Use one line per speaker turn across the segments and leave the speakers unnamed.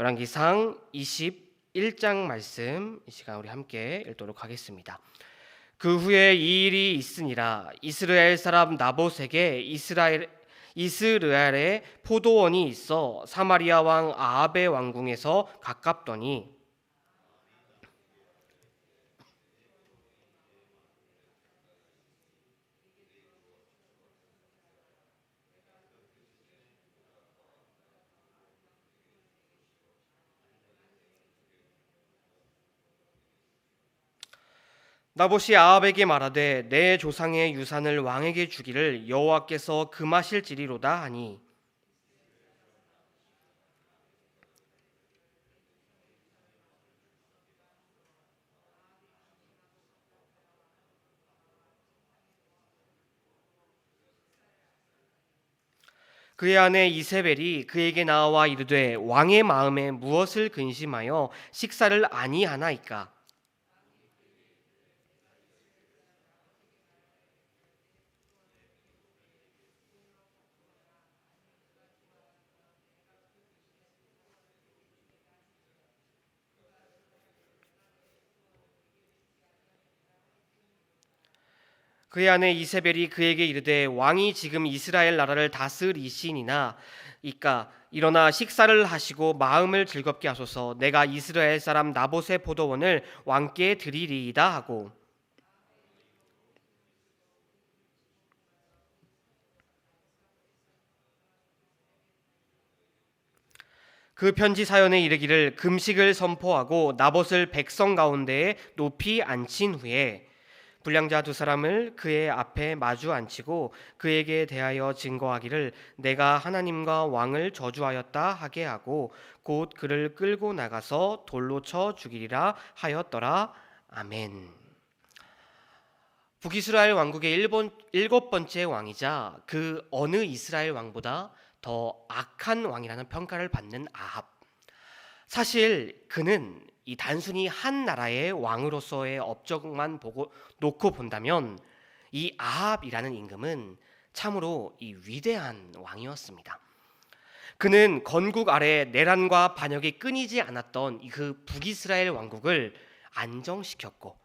열왕기상 21장 말씀 이 시간 우리 함께 읽도록 하겠습니다. 그 후에 이 일이 있으니라 이스라엘 사람 나봇에게 이스라엘 이스라엘에 포도원이 있어 사마리아 왕 아합의 왕궁에서 가깝더니 나봇이 아합에게 말하되 내 조상의 유산을 왕에게 주기를 여호와께서 금하실지리로다 하니. 그의 아내 이세벨이 그에게 나와 이르되 왕의 마음에 무엇을 근심하여 식사를 아니하나이까 그의 아내 이세벨이 그에게 이르되 왕이 지금 이스라엘 나라를 다스리시니나 이까 일어나 식사를 하시고 마음을 즐겁게 하소서. 내가 이스라엘 사람 나봇의 포도원을 왕께 드리리이다 하고. 그 편지 사연에 이르기를 금식을 선포하고 나봇을 백성 가운데에 높이 앉힌 후에 불량자 두 사람을 그의 앞에 마주 앉히고 그에게 대하여 증거하기를 내가 하나님과 왕을 저주하였다 하게 하고 곧 그를 끌고 나가서 돌로 쳐 죽이리라 하였더라 아멘. 북이스라엘 왕국의 일본 일곱 번째 왕이자 그 어느 이스라엘 왕보다 더 악한 왕이라는 평가를 받는 아합. 사실 그는 이 단순히 한 나라의 왕으로서의 업적만 보고 놓고 본다면 이 아합이라는 임금은 참으로 이 위대한 왕이었습니다. 그는 건국 아래 내란과 반역이 끊이지 않았던 그 북이스라엘 왕국을 안정시켰고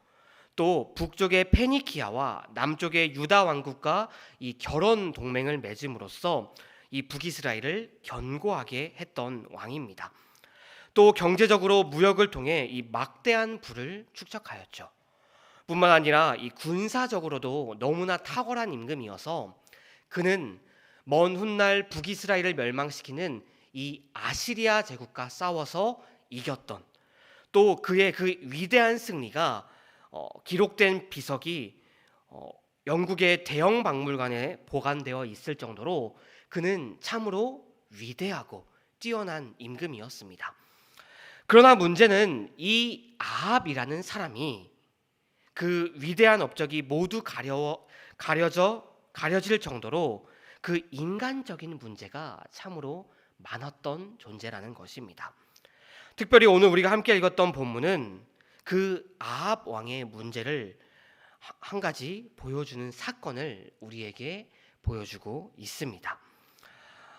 또 북쪽의 페니키아와 남쪽의 유다 왕국과 이 결혼 동맹을 맺음으로써 이 북이스라엘을 견고하게 했던 왕입니다. 또 경제적으로 무역을 통해 이 막대한 부를 축적하였죠. 뿐만 아니라 이 군사적으로도 너무나 탁월한 임금이어서 그는 먼 훗날 북이스라엘을 멸망시키는 이 아시리아 제국과 싸워서 이겼던 또 그의 그 위대한 승리가 어, 기록된 비석이 어, 영국의 대형 박물관에 보관되어 있을 정도로 그는 참으로 위대하고 뛰어난 임금이었습니다. 그러나 문제는 이 아합이라는 사람이 그 위대한 업적이 모두 가려 가려져 가려질 정도로 그 인간적인 문제가 참으로 많았던 존재라는 것입니다. 특별히 오늘 우리가 함께 읽었던 본문은 그 아합 왕의 문제를 한 가지 보여주는 사건을 우리에게 보여주고 있습니다.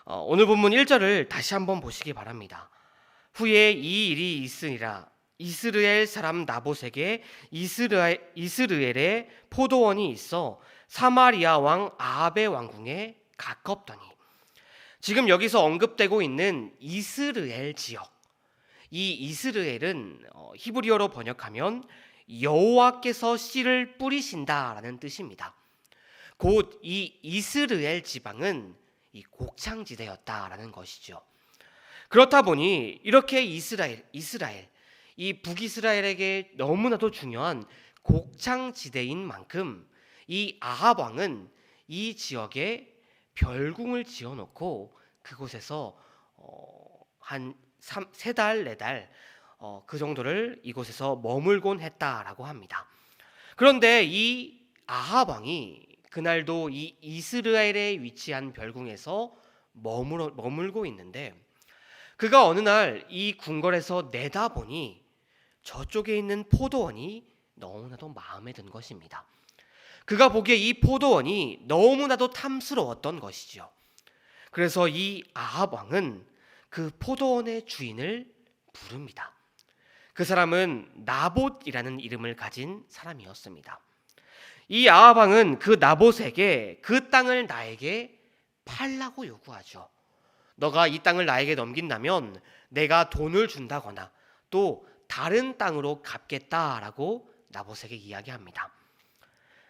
어, 오늘 본문 1절을 다시 한번 보시기 바랍니다. 후에 이 일이 있으니라 이스라엘 사람 나봇에게 이스라엘, 이스라엘에 포도원이 있어 사마리아 왕 아합의 왕궁에 가깝더니 지금 여기서 언급되고 있는 이스라엘 지역 이 이스라엘은 어, 히브리어로 번역하면 여호와께서 씨를 뿌리신다라는 뜻입니다. 곧 이 이스라엘 지방은 이 곡창지대였다라는 것이죠. 그렇다 보니 이렇게 이스라엘, 이스라엘, 이 북이스라엘에게 너무나도 중요한 곡창지대인 만큼 이 아합 왕은 이 지역에 별궁을 지어놓고 그곳에서 어, 한세 달, 네 달, 어, 그 정도를 이곳에서 머물곤 했다라고 합니다. 그런데 이 아합 왕이 그날도 이 이스라엘에 위치한 별궁에서 머물, 머물고 있는데 그가 어느 날 이 궁궐에서 내다보니 저쪽에 있는 포도원이 너무나도 마음에 든 것입니다. 그가 보기에 이 포도원이 너무나도 탐스러웠던 것이죠. 그래서 이 아합 왕은 그 포도원의 주인을 부릅니다. 그 사람은 나봇이라는 이름을 가진 사람이었습니다. 이 아합 왕은 그 나봇에게 그 땅을 나에게 팔라고 요구하죠. 너가 이 땅을 나에게 넘긴다면 내가 돈을 준다거나 또 다른 땅으로 갚겠다라고 나봇에게 이야기합니다.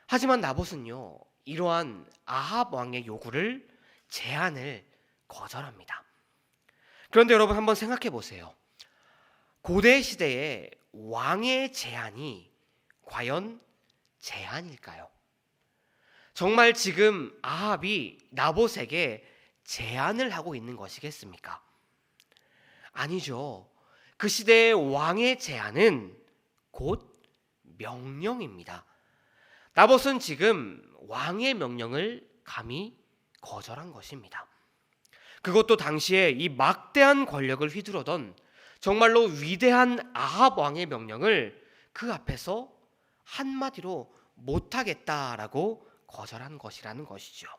하지만 나봇은요 이러한 아합 왕의 요구를 제안을 거절합니다. 그런데 여러분 한번 생각해 보세요. 고대 시대의 왕의 제안이 과연 제안일까요? 정말 지금 아합이 나봇에게 제안을 하고 있는 것이겠습니까? 아니죠. 그 시대의 왕의 제안은 곧 명령입니다. 나봇은 지금 왕의 명령을 감히 거절한 것입니다. 그것도 당시에 이 막대한 권력을 휘두르던 정말로 위대한 아합 왕의 명령을 그 앞에서 한마디로 못하겠다라고 거절한 것이라는 것이죠.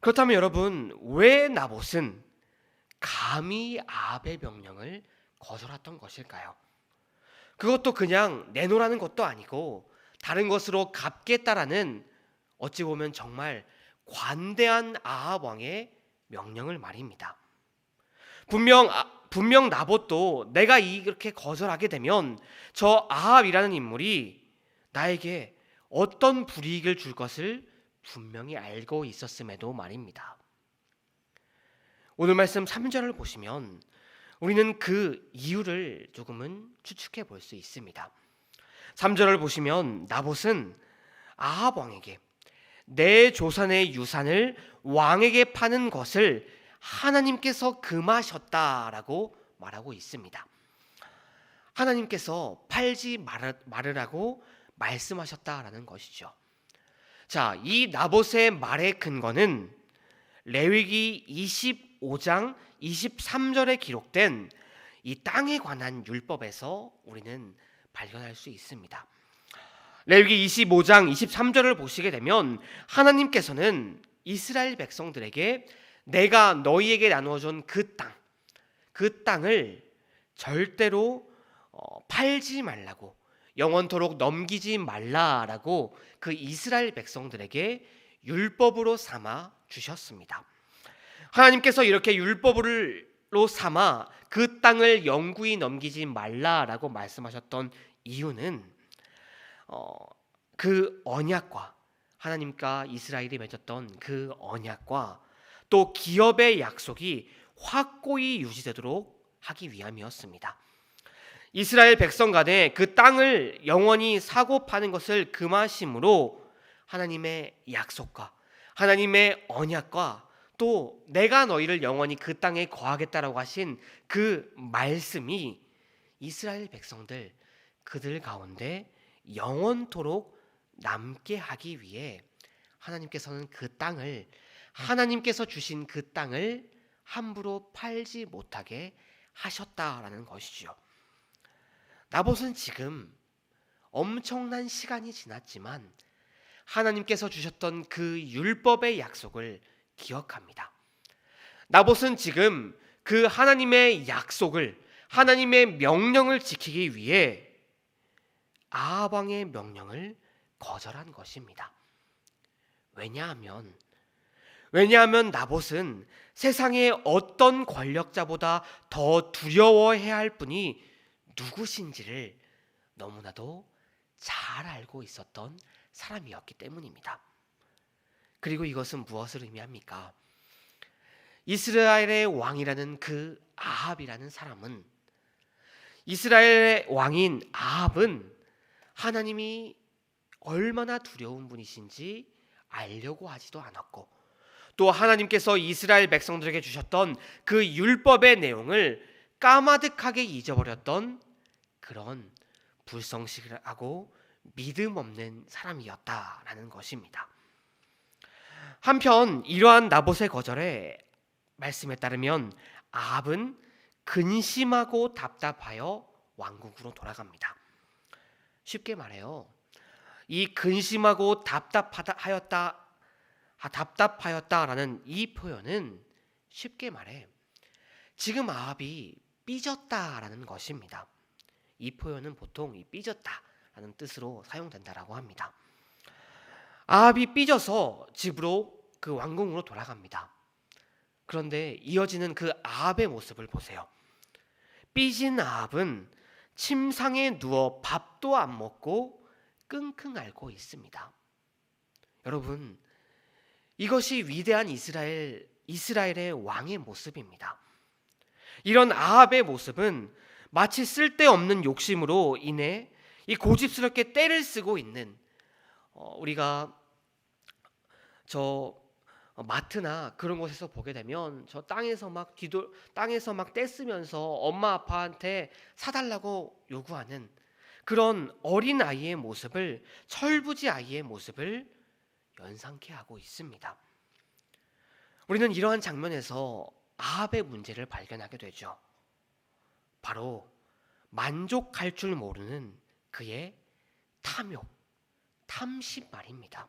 그렇다면 여러분 왜 나봇은 감히 아합의 명령을 거절했던 것일까요? 그것도 그냥 내놓으라는 것도 아니고 다른 것으로 갚겠다라는 어찌 보면 정말 관대한 아합 왕의 명령을 말입니다. 분명 아, 분명 나봇도 내가 이렇게 거절하게 되면 저 아합이라는 인물이 나에게 어떤 불이익을 줄 것을 분명히 알고 있었음에도 말입니다. 오늘 말씀 3절을 보시면 우리는 그 이유를 조금은 추측해 볼 수 있습니다. 3절을 보시면 나봇은 아합 왕에게 내 조상의 유산을 왕에게 파는 것을 하나님께서 금하셨다라고 말하고 있습니다. 하나님께서 팔지 말으라고 말씀하셨다라는 것이죠. 자, 이 나봇의 말의 근거는 레위기 25장 23절에 기록된 이 땅에 관한 율법에서 우리는 발견할 수 있습니다. 레위기 25장 23절을 보시게 되면 하나님께서는 이스라엘 백성들에게 내가 너희에게 나누어 준 그 땅, 그 땅을 절대로 어, 팔지 말라고 영원토록 넘기지 말라라고 그 이스라엘 백성들에게 율법으로 삼아 주셨습니다. 하나님께서 이렇게 율법으로 삼아 그 땅을 영구히 넘기지 말라라고 말씀하셨던 이유는 어, 그 언약과 하나님과 이스라엘이 맺었던 그 언약과 또 기업의 약속이 확고히 유지되도록 하기 위함이었습니다. 이스라엘 백성 간에 그 땅을 영원히 사고 파는 것을 금하심으로 하나님의 약속과 하나님의 언약과 또 내가 너희를 영원히 그 땅에 거하겠다라고 하신 그 말씀이 이스라엘 백성들 그들 가운데 영원토록 남게 하기 위해 하나님께서는 그 땅을 하나님께서 주신 그 땅을 함부로 팔지 못하게 하셨다라는 것이죠. 나봇은 지금 엄청난 시간이 지났지만 하나님께서 주셨던 그 율법의 약속을 기억합니다. 나봇은 지금 그 하나님의 약속을 하나님의 명령을 지키기 위해 아방의 명령을 거절한 것입니다. 왜냐하면 왜냐하면 나봇은 세상의 어떤 권력자보다 더 두려워해야 할 분이 누구신지를 너무나도 잘 알고 있었던 사람이었기 때문입니다. 그리고 이것은 무엇을 의미합니까? 이스라엘의 왕이라는 그 아합이라는 사람은 이스라엘의 왕인 아합은 하나님이 얼마나 두려운 분이신지 알려고 하지도 않았고 또 하나님께서 이스라엘 백성들에게 주셨던 그 율법의 내용을 까마득하게 잊어버렸던 그런 불성실하고 믿음 없는 사람이었다라는 것입니다. 한편 이러한 나봇의 거절에 말씀에 따르면 아합은 근심하고 답답하여 왕국으로 돌아갑니다. 쉽게 말해요. 이 근심하고 답답하였다 답답하였다라는 이 표현은 쉽게 말해 지금 아합이 삐졌다라는 것입니다. 이 표현은 보통 이 삐졌다라는 뜻으로 사용된다라고 합니다. 아합이 삐져서 집으로 그 왕궁으로 돌아갑니다. 그런데 이어지는 그 아합의 모습을 보세요. 삐진 아합은 침상에 누워 밥도 안 먹고 끙끙 앓고 있습니다. 여러분, 이것이 위대한 이스라엘 이스라엘의 왕의 모습입니다. 이런 아합의 모습은 마치 쓸데없는 욕심으로 인해 이 고집스럽게 때를 쓰고 있는 어, 우리가 저 마트나 그런 곳에서 보게 되면 저 땅에서 막 뒤돌 땅에서 막 떼쓰면서 엄마 아빠한테 사달라고 요구하는 그런 어린 아이의 모습을 철부지 아이의 모습을 연상케 하고 있습니다. 우리는 이러한 장면에서 아합의 문제를 발견하게 되죠. 바로 만족할 줄 모르는 그의 탐욕, 탐심 말입니다.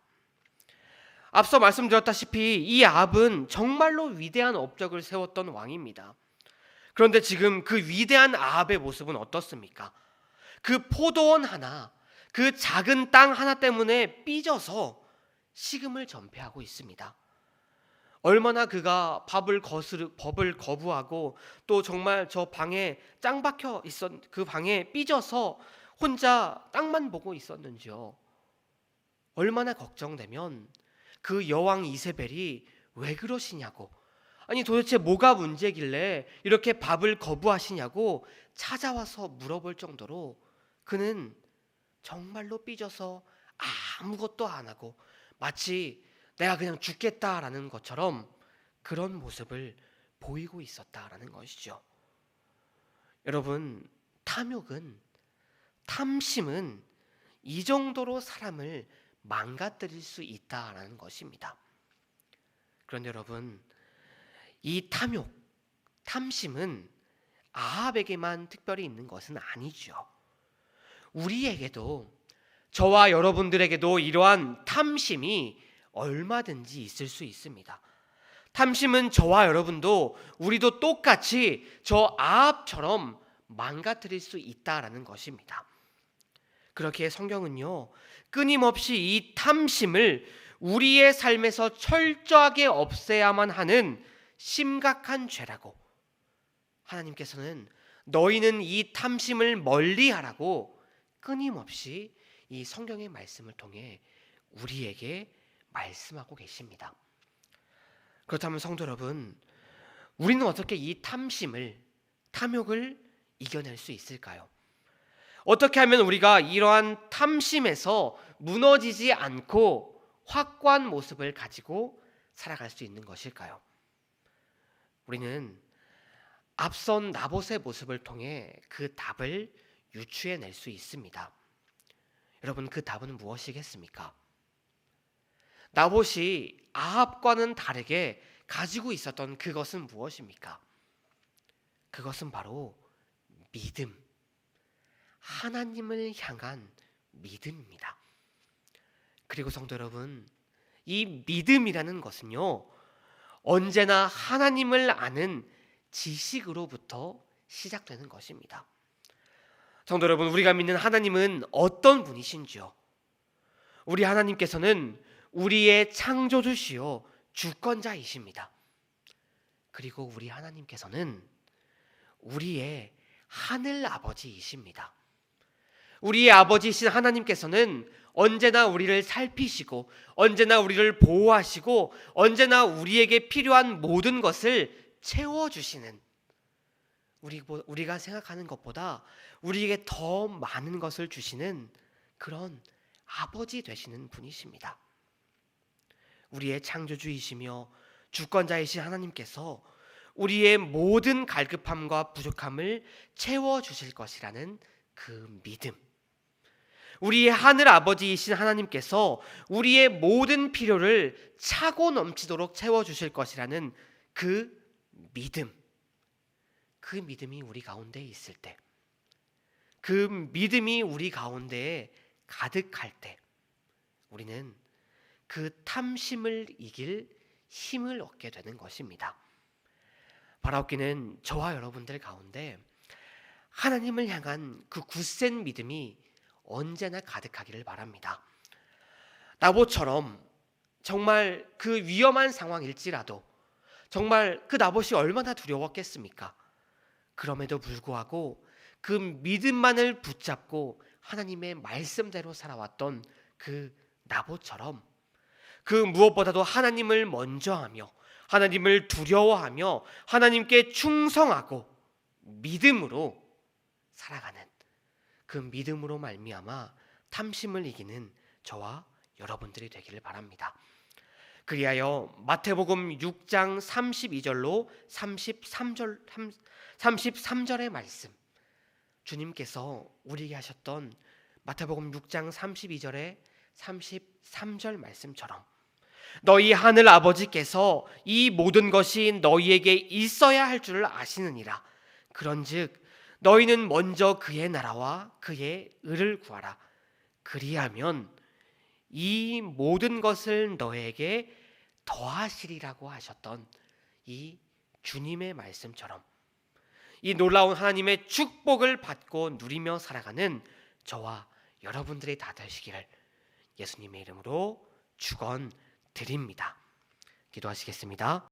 앞서 말씀드렸다시피 이 아합은 정말로 위대한 업적을 세웠던 왕입니다. 그런데 지금 그 위대한 아합의 모습은 어떻습니까? 그 포도원 하나, 그 작은 땅 하나 때문에 삐져서 식음을 전폐하고 있습니다. 얼마나 그가 밥을 거스르 법을 거부하고 또 정말 저 방에 짱 박혀 있었 그 방에 삐져서 혼자 땅만 보고 있었는지요. 얼마나 걱정되면 그 여왕 이세벨이 왜 그러시냐고 아니 도대체 뭐가 문제길래 이렇게 밥을 거부하시냐고 찾아와서 물어볼 정도로 그는 정말로 삐져서 아무것도 안 하고 마치 내가 그냥 죽겠다라는 것처럼 그런 모습을 보이고 있었다라는 것이죠. 여러분, 탐욕은 탐심은 이 정도로 사람을 망가뜨릴 수 있다라는 것입니다. 그런데 여러분, 이 탐욕, 탐심은 아합에게만 특별히 있는 것은 아니죠. 우리에게도 저와 여러분들에게도 이러한 탐심이 얼마든지 있을 수 있습니다. 탐심은 저와 여러분도 우리도 똑같이 저 아합처럼 망가뜨릴 수 있다라는 것입니다. 그렇게 성경은요, 끊임없이 이 탐심을 우리의 삶에서 철저하게 없애야만 하는 심각한 죄라고 하나님께서는 너희는 이 탐심을 멀리 하라고 끊임없이 이 성경의 말씀을 통해 우리에게 말씀하고 계십니다. 그렇다면 성도 여러분, 우리는 어떻게 이 탐심을 탐욕을 이겨낼 수 있을까요? 어떻게 하면 우리가 이러한 탐심에서 무너지지 않고 확고한 모습을 가지고 살아갈 수 있는 것일까요? 우리는 앞선 나봇의 모습을 통해 그 답을 유추해 낼 수 있습니다. 여러분 그 답은 무엇이겠습니까? 나봇이 아합과는 다르게 가지고 있었던 그것은 무엇입니까? 그것은 바로 믿음. 하나님을 향한 믿음입니다. 그리고 성도 여러분, 이 믿음이라는 것은요, 언제나 하나님을 아는 지식으로부터 시작되는 것입니다. 성도 여러분, 우리가 믿는 하나님은 어떤 분이신지요? 우리 하나님께서는 우리의 창조주시요 주권자이십니다. 그리고 우리 하나님께서는 우리의 하늘 아버지이십니다. 우리의 아버지이신 하나님께서는 언제나 우리를 살피시고 언제나 우리를 보호하시고 언제나 우리에게 필요한 모든 것을 채워 주시는 우리 우리가 생각하는 것보다 우리에게 더 많은 것을 주시는 그런 아버지 되시는 분이십니다. 우리의 창조주이시며 주권자이신 하나님께서 우리의 모든 갈급함과 부족함을 채워 주실 것이라는 그 믿음. 우리의 하늘 아버지이신 하나님께서 우리의 모든 필요를 차고 넘치도록 채워 주실 것이라는 그 믿음. 그 믿음이 우리 가운데 있을 때, 그 믿음이 우리 가운데에 가득할 때, 우리는 그 탐심을 이길 힘을 얻게 되는 것입니다. 바라옵기는 저와 여러분들 가운데 하나님을 향한 그 굳센 믿음이 언제나 가득하기를 바랍니다. 나봇처럼 정말 그 위험한 상황일지라도 정말 그 나봇이 얼마나 두려웠겠습니까? 그럼에도 불구하고 그 믿음만을 붙잡고 하나님의 말씀대로 살아왔던 그 나봇처럼 그 무엇보다도 하나님을 먼저 하며 하나님을 두려워하며 하나님께 충성하고 믿음으로 살아가는 그 믿음으로 말미암아 탐심을 이기는 저와 여러분들이 되기를 바랍니다. 그리하여 마태복음 6장 32절로 33절 33절의 말씀 주님께서 우리에게 하셨던 마태복음 6장 32절에 33절 말씀처럼 너희 하늘 아버지께서 이 모든 것이 너희에게 있어야 할 줄을 아시느니라. 그런즉 너희는 먼저 그의 나라와 그의 의를 구하라. 그리하면 이 모든 것을 너에게 더하시리라고 하셨던 이 주님의 말씀처럼 이 놀라운 하나님의 축복을 받고 누리며 살아가는 저와 여러분들이 다 되시기를 예수님의 이름으로 축원 드립니다. 기도하시겠습니다.